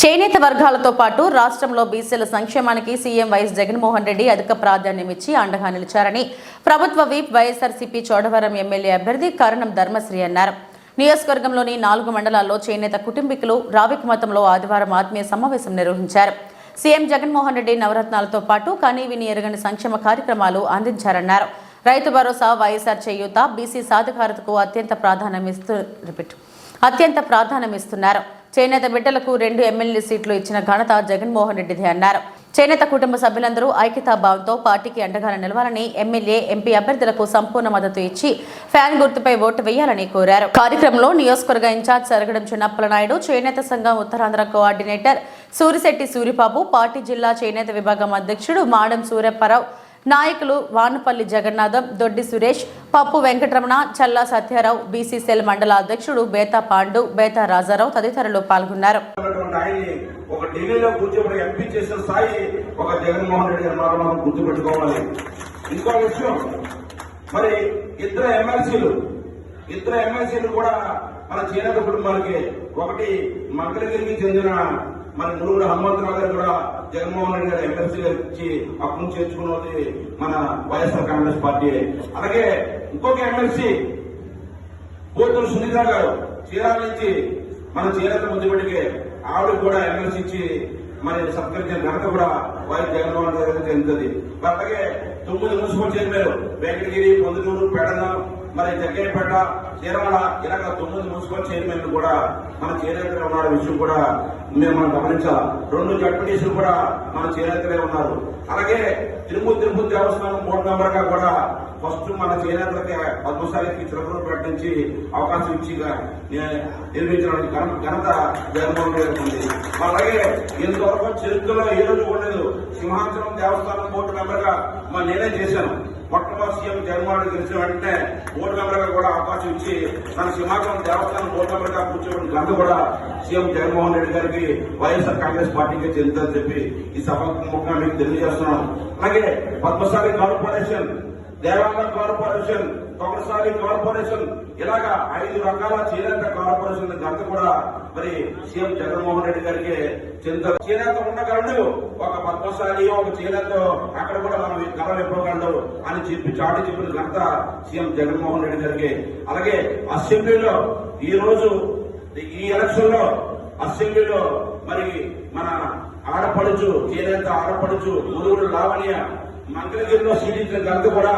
చేనేత వర్గాలతో పాటు రాష్ట్రంలో బీసీల సంక్షేమానికి సీఎం వైఎస్ జగన్మోహన్ రెడ్డి అధిక ప్రాధాన్యమిచ్చి అండగా నిలిచారని ప్రభుత్వ వీప్ వైఎస్ఆర్సీపీ చోడవరం ఎమ్మెల్యే అభ్యర్థి కరణం ధర్మశ్రీ అన్నారు. నియోజకవర్గంలోని నాలుగు మండలాల్లో చేనేత కుటుంబీకులు రావిక మతంలో ఆదివారం ఆత్మీయ సమావేశం నిర్వహించారు. సీఎం జగన్మోహన్ రెడ్డి నవరత్నాలతో పాటు కనీవిని ఎరగని సంక్షేమ కార్యక్రమాలు అందించారన్నారు. రైతు భరోసా వైఎస్ఆర్ చేయూత బీసీ సాధికారతకు అత్యంత ప్రాధాన్యమిస్తూ రిపీట్ అత్యంత ప్రాధాన్యమిస్తున్నారు. చేనేత బిడ్డలకు రెండు ఎమ్మెల్యే సీట్లు ఇచ్చిన ఘనత జగన్మోహన్ రెడ్డిది అన్నారు. చేనేత కుటుంబ సభ్యులందరూ ఐక్యతాభావంతో పార్టీకి అండగా నిలవాలని ఎమ్మెల్యే ఎంపీ అభ్యర్థులకు సంపూర్ణ మద్దతు ఇచ్చి ఫ్యాన్ గుర్తుపై ఓటు వేయాలని కోరారు. కార్యక్రమంలో నియోజకవర్గ ఇన్ఛార్జ్ సరగడం చిన్నప్పల నాయుడు చేనేత సంఘం ఉత్తరాంధ్ర కోఆర్డినేటర్ సూరిశెట్టి సూరిబాబు పార్టీ జిల్లా చేనేత విభాగం అధ్యక్షుడు మాడం సూర్యప్పారావు నాయకులు వానపల్లి జగన్నాథం దొడ్డి సురేష్ పప్పు వెంకటరమణ చల్లా సత్యారావు బీసీసీఎల్ మండల అధ్యక్షుడు బేతా పాండు బేతా రాజారావు తదితరులు పాల్గొన్నారు. ఒక ఢిల్లీలో కూర్చోబడి ఎంపీ చేసిన స్థాయి ఒక జగన్మోహన్ రెడ్డి మనం గుర్తుపెట్టుకోవాలి. ఇంకో విషయం మరి ఇద్దరు ఎమ్మెల్సీలు ఇద్దరు ఎమ్మెల్సీలు కూడా మన చేనేత కుటుంబానికి ఒకటి మంగళగిరికి చెందిన మన మురుగుడు హనుమంతరావు గారు కూడా జగన్మోహన్ రెడ్డి గారు ఎమ్మెల్సీగా ఇచ్చి అప్పును చేర్చుకున్నది మన వైఎస్ఆర్ కాంగ్రెస్ పార్టీ. అలాగే ఇంకొక ఎమ్మెల్సీ పోతులు సునీత గారు చీరాల నుంచి మన చీరత ముద్దుబడికి ఆవిడ కూడా ఎమ్మెల్సీ ఇచ్చి మరి సత్కరించిన ఘనత కూడా వైఎస్ జగన్మోహన్ రెడ్డి గారికి చెందుతుంది అలాగే తొమ్మిది మున్సిపల్ చైర్మన్ వెంకటగిరి పొందుటూరు పెడన మరి జగ్గేపేట చీరాల ఇలాగ తొమ్మిది మున్సిపల్ చైర్మన్ కూడా మన చేనేతలో ఉన్న విషయం కూడా మేము మనం గమనించాలి? రెండు జడ్పీటీసులు కూడా మన చేనేతలే ఉన్నారు. అలాగే తిరుమల తిరుపతి దేవస్థానం బోర్డు మెంబర్గా కూడా ఫస్ట్ మన చేనేతలకి పద్మశాలికి చిరకూరుపేట ప్రకటించి అవకాశం ఇచ్చి నిర్మించడానికి ఘనత జగన్మోహన్ రెడ్డి ఉంది. అలాగే ఇంతవరకు చరిత్రలో ఏ రోజు ఉండలేదు. సింహాచలం దేవస్థానం బోర్డు మెంబర్గా నేనే చేశాను. మొట్టమొదటి సీఎం జగన్మోహన్ రెడ్డి గెలిచిన వెంటనే బోర్డు మెంబర్గా కూడా అవకాశం ఇచ్చి మన సింహాచలం దేవస్థానం బోర్డు మెంబర్గా కూర్చోబడిన ఘనత కూడా సీఎం జగన్మోహన్ రెడ్డి గారికి వైఎస్ఆర్ కాంగ్రెస్ పార్టీకి చెందుతుందని చెప్పి ఈ సభ ముఖ్యంగా మీకు తెలియజేస్తున్నాం అలాగే Padmasali corporation Devanga corporation Komarasali corporation ఇలాగా ఐదు రకాల చేనేత కార్పొరేషన్ ఘనత కూడా మరి సీఎం జగన్మోహన్ రెడ్డి గారికి చెందుతారు చేనేత ఉండగలడు ఒక పద్మశాలి ఒక చేనేత అక్కడ కూడా మనం కళ ఇవ్వగలడు అని చెప్పి చాటి చెప్పిన ఘనత సీఎం జగన్మోహన్ రెడ్డి గారికి. అలాగే అసెంబ్లీలో ఈ రోజు ఈ ఎలక్షన్లో అసెంబ్లీలో మరి మన ఆడపడుచు చేనేత ఆడపడుచు మురుగుడు లావణ్య మంగళగిరిలో సీడించిన ఘనత కూడా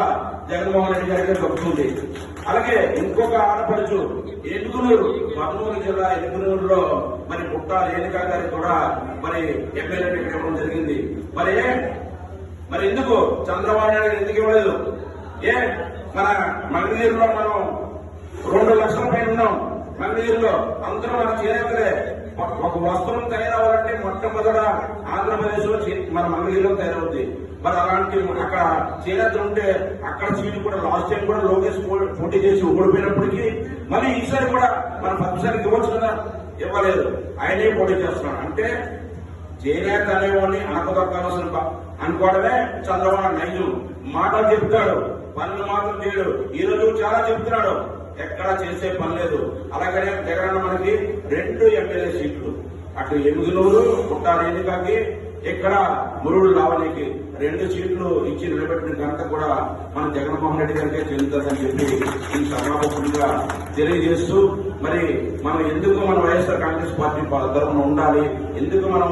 జగన్మోహన్ రెడ్డి గారికి దక్కుతుంది అలాగే ఇంకొక ఆడపడుచు ఎనుగునూరు కర్నూలు జిల్లా ఎనుగునూరులో మరి పుట్ట రేణుకా గారికి కూడా మరి ఎమ్మెల్యే ఇవ్వడం జరిగింది. మరి మరి ఎందుకు? చంద్రబాబు నాయుడు గారు ఎందుకు ఇవ్వలేదు? ఏ? మన మంగళగిరిలో మనం రెండు లక్షల పైన ఉన్నాం. మంగళగిరిలో అందరూ మన చేనేతలే. ఒక- వస్త్రం తయారవ్వాలంటే మొట్టమొదట ఆంధ్రప్రదేశ్లో మన మంగళగిరిలో తయారవుతుంది మరి అలాంటి అక్కడ చేనేత ఉంటే అక్కడ సీట్ కూడా లాస్ట్ టైం కూడా లోకేష్ పోటీ చేసి ఓడిపోయినప్పటికీ మళ్ళీ ఈసారి కూడా మన పదిసారికి ఇవ్వచ్చు కదా ఇవ్వలేదు. ఆయనే పోటీ చేస్తున్నాడు. అంటే చేనేత అనేవాడిని అనకదొక్కాల్సిన ప- అనుకోవడమే చంద్రబాబు నైజు మాటలు చెప్తాడు. పనులు మాత్రం చేయడు. ఈ రోజు చాలా చెప్తున్నాడు. ఎక్కడ చేసే పని లేదు. అలాగనే జగన్ మనకి రెండు ఎమ్మెల్యే సీట్లు. అటు ఎముగునూరు పుట్టారేణికాకి ఇక్కడ మురుడు లావణికి రెండు సీట్లు ఇచ్చి నిలబెట్టిన ఘనత కూడా మన జగన్మోహన్ రెడ్డి గారికే చెందుతుందని చెప్పి ఈ సభాపతిగా తెలియజేస్తూ మరి మనం ఎందుకు మన వైఎస్ఆర్ కాంగ్రెస్ పార్టీ తరఫున ఉండాలి? ఎందుకు మనం